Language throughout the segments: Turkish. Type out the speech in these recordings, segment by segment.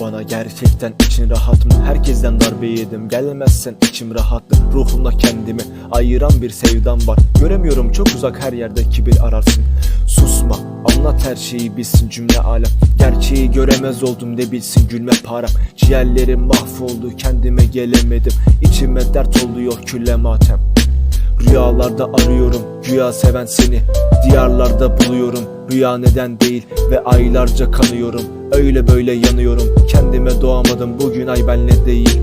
bana gerçekten için rahat mı? Herkesten darbe yedim. Gelmezsen içim rahatlı Ruhumla kendimi ayıran bir sevdam var. Göremiyorum çok uzak her yerde kibir ararsın. Susma anlat her şeyi bilsin cümle alem. Gerçeği göremez oldum ne bilsin gülme param. Ciğerlerim mahvoldu kendime gelemedim. İçime dert oluyor külle matem Rüyalarda arıyorum güya seven seni. Diyarlarda buluyorum rüya neden değil Ve aylarca kanıyorum. Öyle böyle yanıyorum Kendime doğamadım bugün ay benle değil.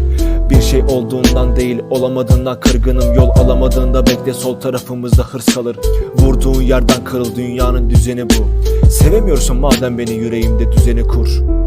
Bir şey olduğundan değil olamadığından kırgınım. Yol alamadığında bekle sol tarafımızda hırs kalır. Vurduğun yerden kırıl dünyanın düzeni bu. Sevemiyorsun madem beni yüreğimde düzeni kur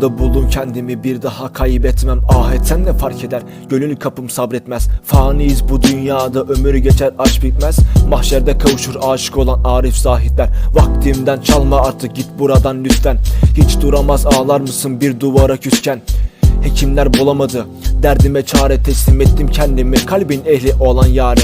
Yokluğunda bulun kendimi bir daha kaybetmem. Ah etsen ne fark eder? Gönül kapım sabretmez. Faniyiz bu dünyada ömür geçer aşk bitmez. Mahşerde kavuşur aşık olan arif zahitler. Vaktimden çalma artık git buradan lütfen. Hiç duramaz ağlar mısın bir duvara küsken? Hekimler bulamadı Derdime çare teslim ettim kendimi. Kalbin ehli olan yare.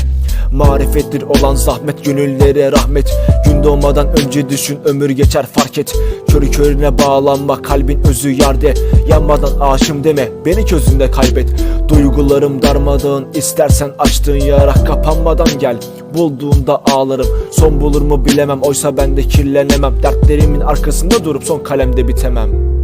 Marifettir olan zahmet gönüllere rahmet. Gün doğmadan önce düşün ömür geçer fark et Körü körüne bağlanma kalbin özü yerde. Yanmadan aşım deme beni közünde kaybet. Duygularım darmadağın istersen açtığın yara kapanmadan gel. Bulduğumda ağlarım son bulur mu bilemem. Oysa ben de kirlenemem. Dertlerimin arkasında durup son kalemde bitemem